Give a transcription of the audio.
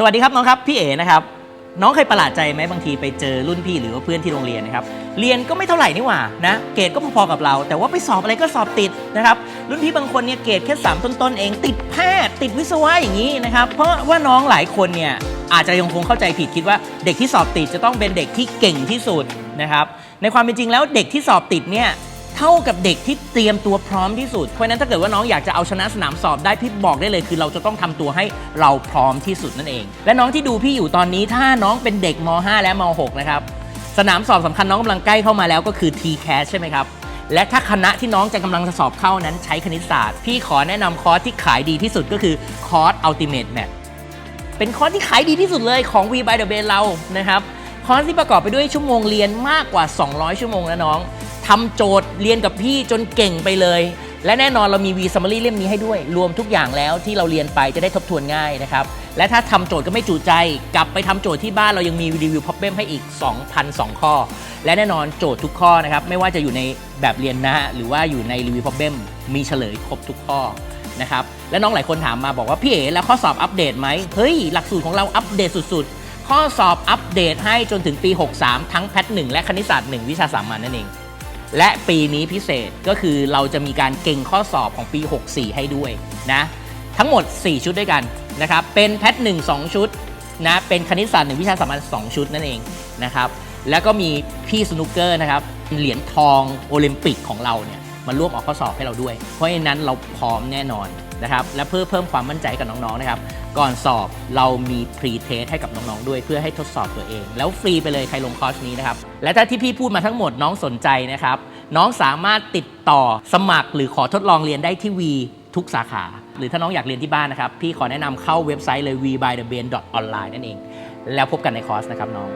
สวัสดีครับน้องครับพี่เอ๋นะครับน้องเคยประหลาดใจไหมบางทีไปเจอรุ่นพี่หรือว่าเพื่อนที่โรงเรียนนะครับเรียนก็ไม่เท่าไหร่นี่หว่านะเกรดก็พอๆกับเรา แต่ว่าไปสอบอะไรก็สอบติดนะครับรุ่นพี่บางคนเนี่ยเกรดแค่สามต้นๆเอง ติดแพทย์ติดวิศวะอย่างนี้นะครับเพราะว่าน้องหลายคนเนี่ยอาจจะยังคงเข้าใจผิดคิดว่าเด็กที่สอบติดจะต้องเป็นเด็กที่เก่งที่สุดนะครับในความเป็นจริงแล้วเด็กที่สอบติดเนี่ย เท่ากับเด็กที่เตรียมตัวพร้อมที่สุด เพราะฉะนั้นถ้าเกิดว่าน้องอยากจะเอาชนะสนามสอบได้พี่บอกได้เลย คือเราจะต้องทำตัวให้เราพร้อมที่สุดนั่นเอง และน้องที่ดูพี่อยู่ตอนนี้ถ้าน้องเป็นเด็กม .5 และม .6 นะครับสนามสอบสำคัญน้องกำลังใกล้เข้ามาแล้วก็คือ TCAS ใช่ไหมครับและถ้าคณะที่น้องจะกำลังจะสอบเข้านั้นใช้คณิตศาสตร์ พี่ขอแนะนำคอร์สที่ขายดีที่สุดก็คือคอร์ส Ultimate Math เป็นคอร์สที่ขายดีที่สุดเลยของ V by the Brain เรานะครับคอร์สที่ประกอบไปด้วยชั่วโมงเรียนมากกว่า 200 ชั่วโมงนะน้อง ทำโจทย์เรียนกับพี่จนเก่งไปเลย และแน่นอนเรามี V Summary เล่มนี้ให้ด้วย รวมทุกอย่างแล้วที่เราเรียนไปจะได้ทบทวนง่ายนะครับ และถ้าทำโจทย์ก็ไม่จุใจ กลับไปทำโจทย์ที่บ้านเรายังมีรีวิว problem ให้อีก 2,002 ข้อ และแน่นอนโจทย์ทุกข้อนะครับ ไม่ว่าจะอยู่ในแบบเรียนนะฮะหรือว่าอยู่ในรีวิว problem มีเฉลยครบทุกข้อนะครับและน้องหลายคนถามมาบอกว่าพี่เอ๋แล้วข้อสอบอัปเดตไหมเฮ้ยหลักสูตรของเราอัปเดตสุดๆ ข้อสอบอัปเดตให้จนถึงปี 63 ทั้งแพท1และคณิตศาสตร์ 1 วิชาสามัญนั่นเอง และปีนี้พิเศษก็คือเราจะมีการเก่งข้อสอบของปี 64 ให้ด้วยนะทั้งหมด 4 ชุดด้วยกันนะครับเป็นแพท1 2 ชุดนะเป็นคณิตศาสตร์1วิชาสามัญ2ชุดนั่นเองนะครับแล้วก็มีพี่สนุกเกอร์นะครับเหรียญทองโอลิมปิกของเราเนี่ยมาร่วมออกข้อสอบให้เราด้วย เพราะฉะนั้นเราพร้อมแน่นอนนะครับและเพื่อเพิ่มความมั่นใจกับน้องๆนะครับ ก่อนสอบเรามีพรีเทสให้กับน้องๆด้วยเพื่อให้ทดสอบตัวเอง แล้วฟรีไปเลยใครลงคอร์สนี้นะครับ และถ้าที่พี่พูดมาทั้งหมดน้องสนใจนะครับ น้องสามารถติดต่อสมัครหรือขอทดลองเรียนได้ที่วีทุกสาขา หรือถ้าน้องอยากเรียนที่บ้านนะครับ พี่ขอแนะนำเข้าเว็บไซต์เลย v by the b a n online นั่นเอง แล้วพบกันในคอร์สนะครับน้อง